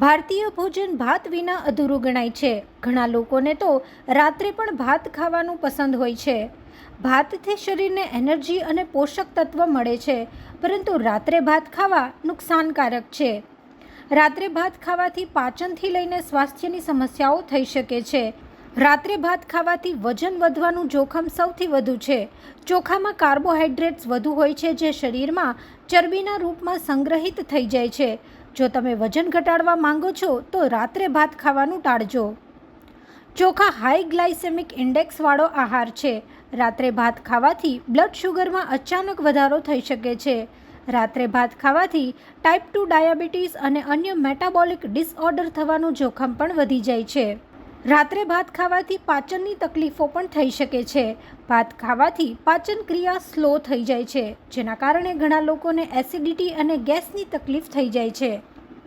ભારતીય ભોજન ભાત વિના અધૂરું ગણાય છે. ઘણા લોકોને તો રાત્રે પણ ભાત ખાવાનું પસંદ હોય છે. ભાતથી શરીરને એનર્જી અને પોષક તત્વ મળે છે, પરંતુ રાત્રે ભાત ખાવા નુકસાનકારક છે. રાત્રે ભાત ખાવાથી પાચનથી લઈને સ્વાસ્થ્યની સમસ્યાઓ થઈ શકે છે. રાત્રે ભાત ખાવાથી વજન વધવાનું જોખમ સૌથી વધુ છે. ચોખામાં કાર્બોહાઈડ્રેટ્સ વધુ હોય છે જે શરીરમાં ચરબીના રૂપમાં સંગ્રહિત થઈ જાય છે. જો તમે વજન ઘટાડવા માંગો છો, તો રાત્રે ભાત ખાવાનું ટાળજો. ચોખા હાઈ ગ્લાયસેમિક ઇન્ડેક્સવાળો આહાર છે. રાત્રે ભાત ખાવાથી બ્લડ શુગરમાં અચાનક વધારો થઈ શકે છે. રાત્રે ભાત ખાવાથી ટાઈપ ટુ ડાયાબિટીસ અને અન્ય મેટાબોલિક ડિસઓર્ડર થવાનું જોખમ પણ વધી જાય છે. રાત્રે ભાત ખાવાથી પાચનની તકલીફો પણ થઈ શકે છે. ભાત ખાવાથી પાચન ક્રિયા સ્લો થઈ જાય છે, જેના કારણે ઘણા લોકોને એસિડિટી અને ગેસની તકલીફ થઈ જાય છે.